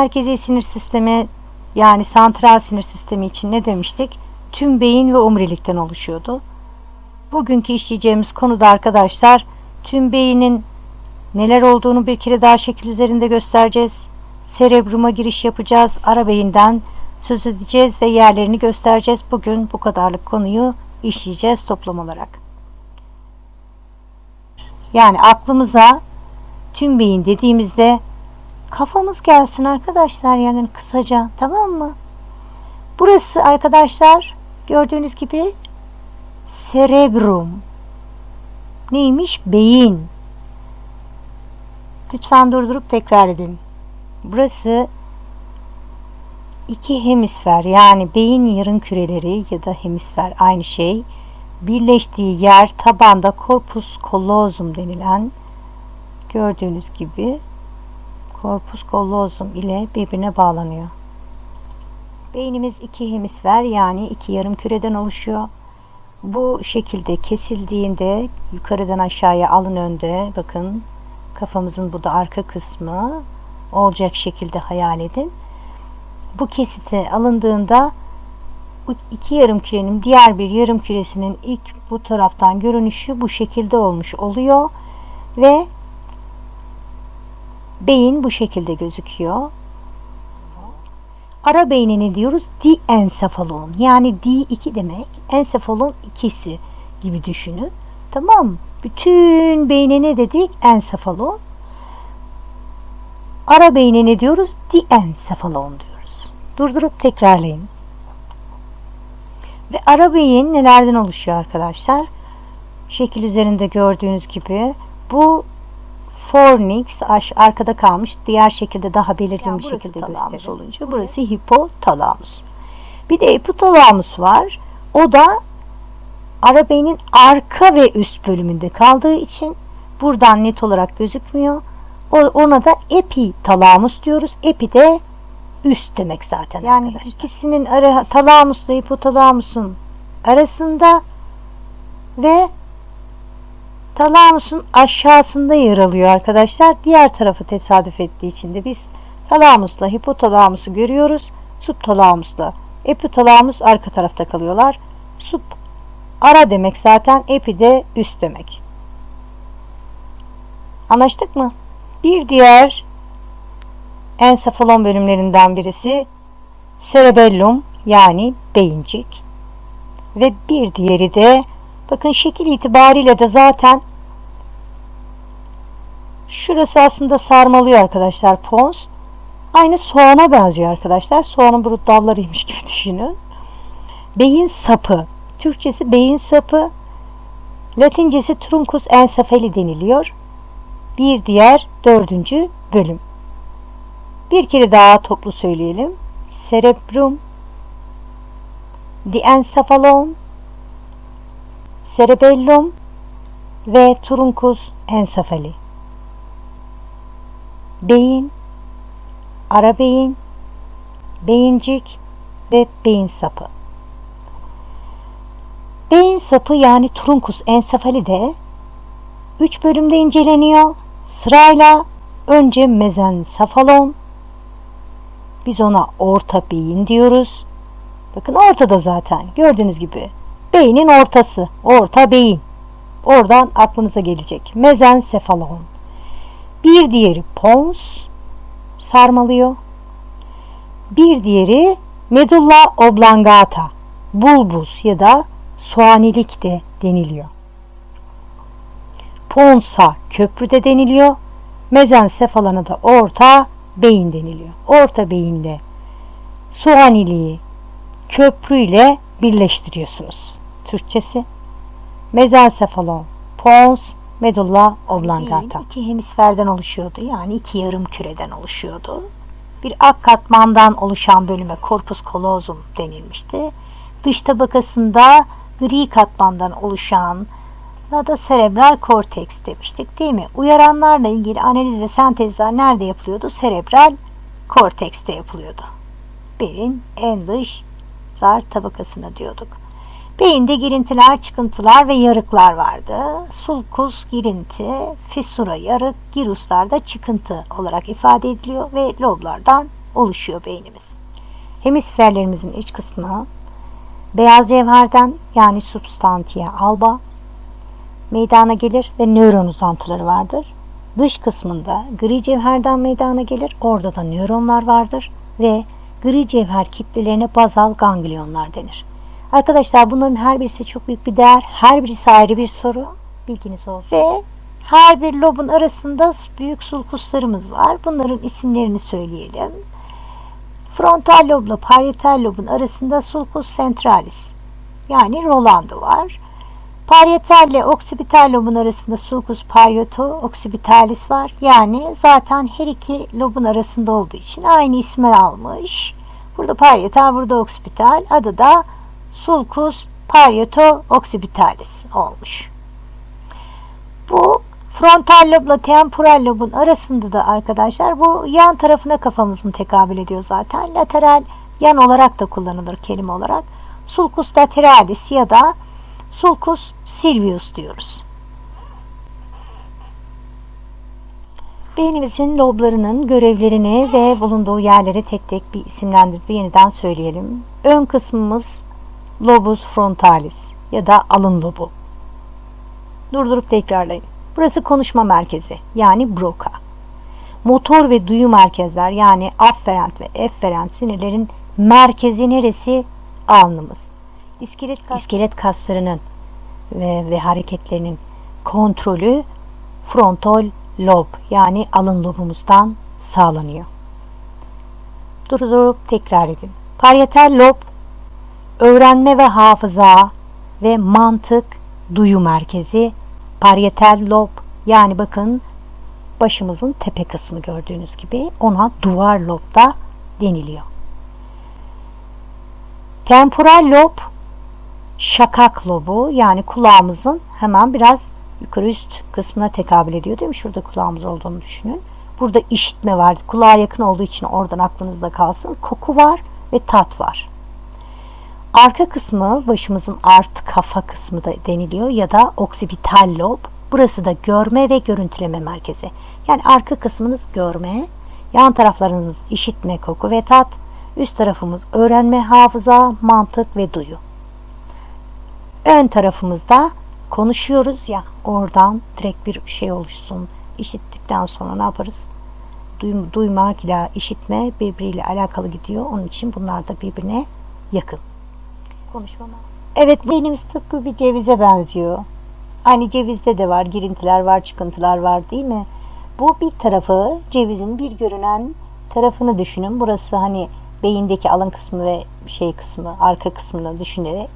Merkezi sinir sistemi yani santral sinir sistemi için ne demiştik? Tüm beyin ve omurilikten oluşuyordu. Bugünkü işleyeceğimiz konuda arkadaşlar tüm beynin neler olduğunu bir kere daha şekil üzerinde göstereceğiz. Serebruma giriş yapacağız. Ara beyinden söz edeceğiz ve yerlerini göstereceğiz. Bugün bu kadarlık konuyu işleyeceğiz toplam olarak. Yani aklımıza tüm beyin dediğimizde kafamız gelsin arkadaşlar yani kısaca tamam mı? Burası arkadaşlar gördüğünüz gibi cerebrum. Neymiş? Beyin. Lütfen durdurup tekrar edin. Burası iki hemisfer yani beyin yarım küreleri ya da hemisfer aynı şey birleştiği yer tabanda corpus callosum denilen gördüğünüz gibi corpus callosum ile birbirine bağlanıyor. Beynimiz iki hemisfer yani iki yarım küreden oluşuyor. Bu şekilde kesildiğinde yukarıdan aşağıya alın önde bakın kafamızın bu da arka kısmı olacak şekilde hayal edin. Bu kesiti alındığında bu iki yarım kürenin diğer bir yarım küresinin ilk bu taraftan görünüşü bu şekilde olmuş oluyor ve beyin bu şekilde gözüküyor. Ara beynini diyoruz diensefalon. Yani di2 demek. Ensefalon ikisi gibi düşünün. Tamam? Bütün beyne ne dedik? Ensefalon. Ara beyne ne diyoruz? Diensefalon diyoruz. Durdurup tekrarlayın. Ve ara beyin nelerden oluşuyor arkadaşlar? Şekil üzerinde gördüğünüz gibi bu fornix arkada kalmış. Diğer şekilde daha belirgin Yani bir şekilde talamus gösterelim. olunca burası hipotalamus. Bir de epitalamus var. O da ara beynin arka ve üst bölümünde kaldığı için buradan net olarak gözükmüyor. Ona da epitalamus diyoruz. Epi de üst demek zaten. Yani arkadaşlar. ikisinin ara, talamusla hipotalamusun arasında ve talamusun aşağısında yer alıyor arkadaşlar. Diğer tarafı tesadüf ettiği için de biz talamusla hipotalamusu görüyoruz. Subtalamusla epitalamus arka tarafta kalıyorlar. Sub ara demek zaten epi de üst demek. Anlaştık mı? Bir diğer ensefalon bölümlerinden birisi cerebellum yani beyincik ve bir diğeri de bakın şekil itibariyle de zaten şurası aslında sarmalıyor arkadaşlar pons. Aynı soğana benziyor arkadaşlar. Soğanın bu dallarıymış gibi düşünün. Beyin sapı. Türkçesi beyin sapı. Latincesi truncus encephali deniliyor. Bir diğer dördüncü bölüm. Bir kere daha toplu söyleyelim. Cerebrum, diencephalon, cerebellum ve truncus encephali. Beyin, ara beyin, beyincik ve beyin sapı. Beyin sapı yani truncus encephali de 3 bölümde inceleniyor. Sırayla önce mezensefalon, biz ona orta beyin diyoruz. Bakın ortada zaten gördüğünüz gibi. Beynin ortası, orta beyin. Oradan aklınıza gelecek. Mezensefalon. Bir diğeri pons, sarmalıyor. Bir diğeri medulla oblongata, bulbus ya da soğanilik de deniliyor. Ponsa köprü de deniliyor. Mezensefalona da orta beyin deniliyor. Orta beyinle soğaniliği köprüyle birleştiriyorsunuz. Türkçesi mezensefalon, pons, medulla oblongata. iki hemisferden oluşuyordu. Yani iki yarım küreden oluşuyordu. Bir ak katmandan oluşan bölüme corpus callosum denilmişti. Dış tabakasında gri katmandan oluşan da da serebral korteks demiştik değil mi? Uyaranlarla ilgili analiz ve sentezler nerede yapılıyordu? Serebral kortekste yapılıyordu. Beyin en dış zar tabakasında diyorduk. Beyinde girintiler, çıkıntılar ve yarıklar vardı. Sulkus girinti, fissura yarık, giruslarda çıkıntı olarak ifade ediliyor ve loblardan oluşuyor beynimiz. Hemisferlerimizin iç kısmı beyaz cevherden yani substantia alba meydana gelir ve nöron uzantıları vardır. Dış kısmında gri cevherden meydana gelir. Orada da nöronlar vardır ve gri cevher kitlelerine bazal ganglionlar denir. Arkadaşlar bunların her birisi çok büyük bir değer. Her birisi ayrı bir soru. Bilginiz olsun. Ve her bir lobun arasında büyük sulkuslarımız var. Bunların isimlerini söyleyelim. Frontal lobla parietal lobun arasında sulcus centralis yani Rolando var. Parietal ile oksipital lobun arasında sulcus parieto occipitalis var. Yani zaten her iki lobun arasında olduğu için aynı ismi almış. Burada parietal, burada oksipital. Adı da sulcus parieto occipitalis olmuş. Bu frontal lobla temporal lobun arasında da arkadaşlar bu yan tarafına kafamızın tekabül ediyor zaten. Lateral yan olarak da kullanılır kelime olarak. Sulcus lateralis ya da sulcus silvius diyoruz. Beynimizin loblarının görevlerini ve bulunduğu yerleri tek tek bir isimlendirip yeniden söyleyelim. Ön kısmımız lobus frontalis ya da alın lobu. Durdurup tekrarlayın. Burası konuşma merkezi yani Broca. Motor ve duyu merkezler yani afferent ve efferent sinirlerin merkezi neresi? Alnımız. İskelet, kas, İskelet kaslarının ve, ve hareketlerinin kontrolü frontal lob yani alın lobumuzdan sağlanıyor. Durdurup tekrar edin. Parietal lob öğrenme ve hafıza ve mantık duyu merkezi parietal lob yani bakın başımızın tepe kısmı gördüğünüz gibi ona duvar lob da deniliyor. Temporal lob şakak lobu yani kulağımızın hemen biraz yukarı üst kısmına tekabül ediyor değil mi? Şurada kulağımız olduğunu düşünün. Burada işitme var. Kulağa yakın olduğu için oradan aklınızda kalsın. Koku var ve tat var. Arka kısmı başımızın art kafa kısmı da deniliyor ya da oksipital lob. Burası da görme ve görüntüleme merkezi. Yani arka kısmınız görme, yan taraflarınız işitme, koku ve tat, üst tarafımız öğrenme, hafıza, mantık ve duyu. Ön tarafımızda konuşuyoruz ya oradan direkt bir şey oluşsun. İşittikten sonra ne yaparız? Duymak ile işitme birbiriyle alakalı gidiyor. Onun için bunlar da birbirine yakın konuşmama. Evet beynimiz tıpkı bir cevize benziyor. Aynı cevizde de var girintiler var çıkıntılar var değil mi? Bu bir tarafı cevizin bir görünen tarafını düşünün. Burası hani beyindeki alın kısmı ve şey kısmı arka kısmını düşünerek.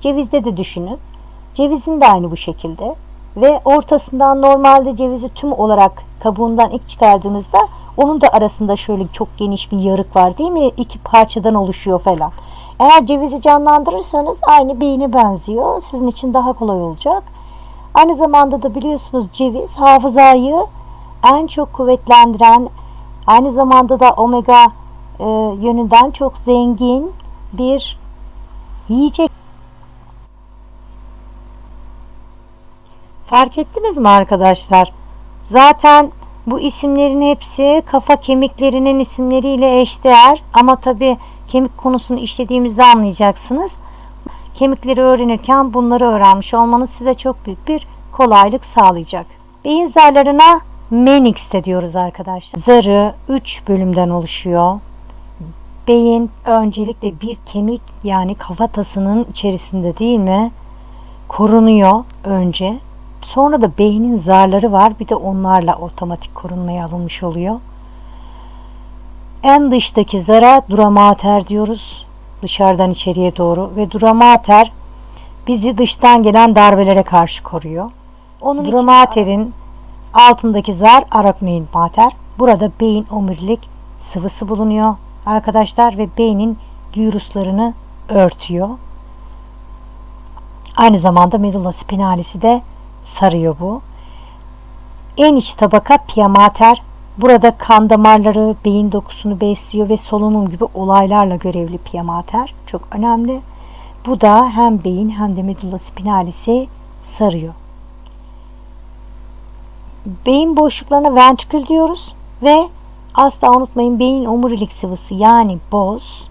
Cevizde de düşünün. Cevizin de aynı bu şekilde. Ve ortasından normalde cevizi tüm olarak kabuğundan ilk çıkardığınızda onun da arasında şöyle çok geniş bir yarık var değil mi? İki parçadan oluşuyor falan. Eğer cevizi canlandırırsanız aynı beyine benziyor. Sizin için daha kolay olacak. Aynı zamanda da biliyorsunuz ceviz hafızayı en çok kuvvetlendiren, aynı zamanda da omega e, yönünden çok zengin bir yiyecek. Fark ettiniz mi arkadaşlar? Zaten bu isimlerin hepsi kafa kemiklerinin isimleriyle eşdeğer ama tabi kemik konusunu işlediğimizde anlayacaksınız. Kemikleri öğrenirken bunları öğrenmiş olmanız size çok büyük bir kolaylık sağlayacak. Beyin zarlarına menix de diyoruz arkadaşlar. Zarı 3 bölümden oluşuyor. Beyin öncelikle bir kemik yani kafatasının içerisinde değil mi? Korunuyor önce. Sonra da beynin zarları var. Bir de onlarla otomatik korunmaya alınmış oluyor. En dıştaki zara duramater diyoruz. Dışarıdan içeriye doğru ve duramater bizi dıştan gelen darbelere karşı koruyor. Onun duramaterin altındaki zar araknoid mater. Burada beyin omurilik sıvısı bulunuyor arkadaşlar ve beynin gyruslarını örtüyor. Aynı zamanda medulla spinalisi de sarıyor bu. En iç tabaka pia mater Burada kan damarları, beyin dokusunu besliyor ve solunum gibi olaylarla görevli pia mater. Çok önemli. Bu da hem beyin hem de medulla spinalisi sarıyor. Beyin boşluklarına ventrikül diyoruz ve Asla unutmayın beyin omurilik sıvısı yani boz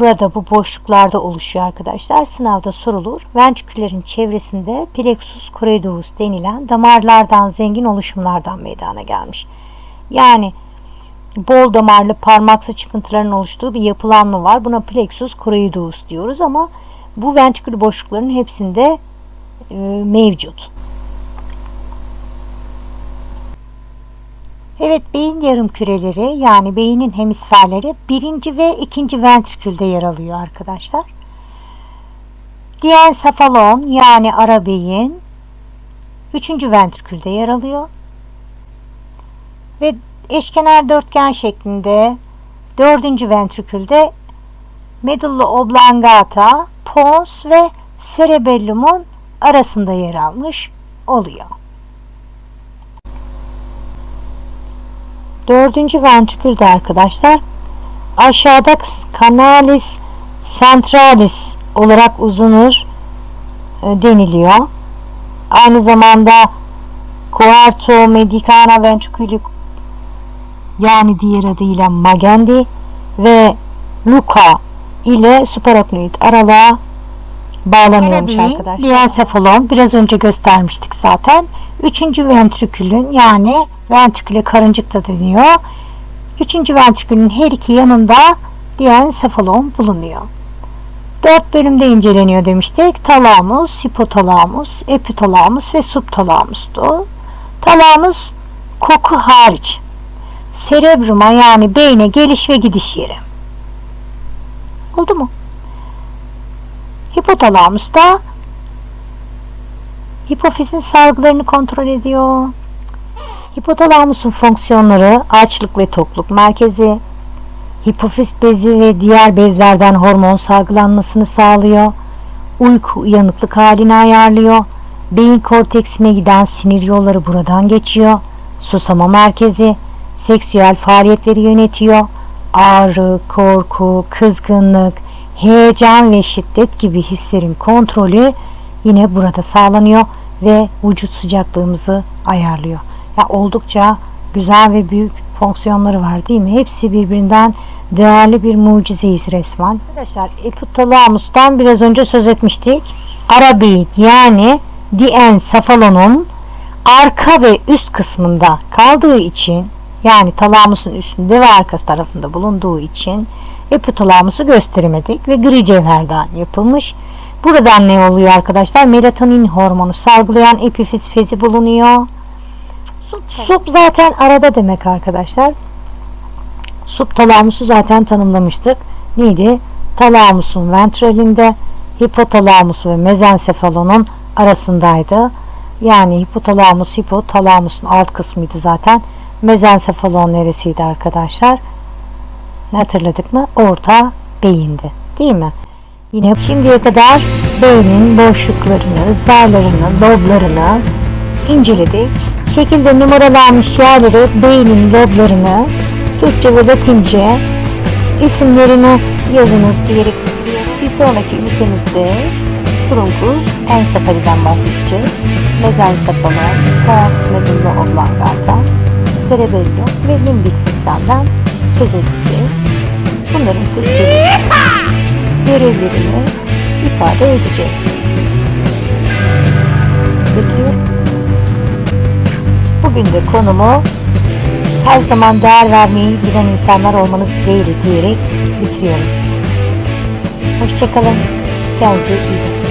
burada bu boşluklarda oluşuyor arkadaşlar. Sınavda sorulur. Ventriküllerin çevresinde plexus choroideus denilen damarlardan zengin oluşumlardan meydana gelmiş. Yani bol damarlı parmaksı çıkıntıların oluştuğu bir yapılanma var. Buna plexus choroideus diyoruz ama bu ventrikül boşlukların hepsinde e, mevcut. Evet beyin yarım küreleri yani beynin hemisferleri birinci ve ikinci ventrikülde yer alıyor arkadaşlar. Diensefalon yani ara beyin üçüncü ventrikülde yer alıyor. Ve eşkenar dörtgen şeklinde dördüncü ventrikülde medulla oblongata, pons ve cerebellumun arasında yer almış oluyor. Dördüncü ventrikülde arkadaşlar aşağıda canalis centralis olarak uzunur e, deniliyor. Aynı zamanda quarto medicana ventriculi yani diğer adıyla magendi ve Luca ile supraoknoid aralığa bağlanıyormuş Arabeyi, arkadaşlar. Diencephalon biraz önce göstermiştik zaten. Üçüncü ventrikülün yani ventriküle karıncık da deniyor. Üçüncü ventrikülün her iki yanında diencephalon bulunuyor. Dört bölümde inceleniyor demiştik. Talamus, hipotalamus, epitalamus ve subtalamustu. Talamus koku hariç. Serebruma yani beyne geliş ve gidiş yeri. Oldu mu? Hipotalamus da hipofizin salgılarını kontrol ediyor. Hipotalamusun fonksiyonları açlık ve tokluk merkezi, hipofiz bezi ve diğer bezlerden hormon salgılanmasını sağlıyor. Uyku uyanıklık halini ayarlıyor. Beyin korteksine giden sinir yolları buradan geçiyor. Susama merkezi, seksüel faaliyetleri yönetiyor. Ağrı, korku, kızgınlık, heyecan ve şiddet gibi hislerin kontrolü yine burada sağlanıyor ve vücut sıcaklığımızı ayarlıyor. Ya oldukça güzel ve büyük fonksiyonları var değil mi? Hepsi birbirinden değerli bir mucizeyiz resmen. Arkadaşlar epitalamustan biraz önce söz etmiştik. Arabeid yani diencephalonun arka ve üst kısmında kaldığı için yani talamusun üstünde ve arkası tarafında bulunduğu için epitalamusu gösteremedik ve gri cevherden yapılmış. Buradan ne oluyor arkadaşlar? Melatonin hormonu salgılayan epifiz fezi bulunuyor. Sup zaten arada demek arkadaşlar. Subtalamusu zaten tanımlamıştık. Neydi? Talamusun ventralinde, hipotalamus ve mezencephalonun arasındaydı. Yani hipotalamus, hipotalamusun alt kısmıydı zaten. Mezencephalon neresiydi arkadaşlar? Hatırladık mı? Orta beyindi. Değil mi? Yine şimdiye kadar beynin boşluklarını, zarlarını, loblarını inceledik. Şekilde numaralanmış yerleri beynin loblarını Türkçe ve Latince isimlerini yazınız diyerek bir sonraki ülkemizde trunkus ensefaliden bahsedeceğiz. Mezencephalon, pons medulla oblongata, cerebellum ve limbik sistemden söz edeceğiz. Bunların Türkçe görevlerini ifade edeceğiz. Peki bugün de konumu her zaman değer vermeyi bilen insanlar olmanız dileğiyle diyerek bitiriyorum. Hoşçakalın. Kendinize iyi bakın.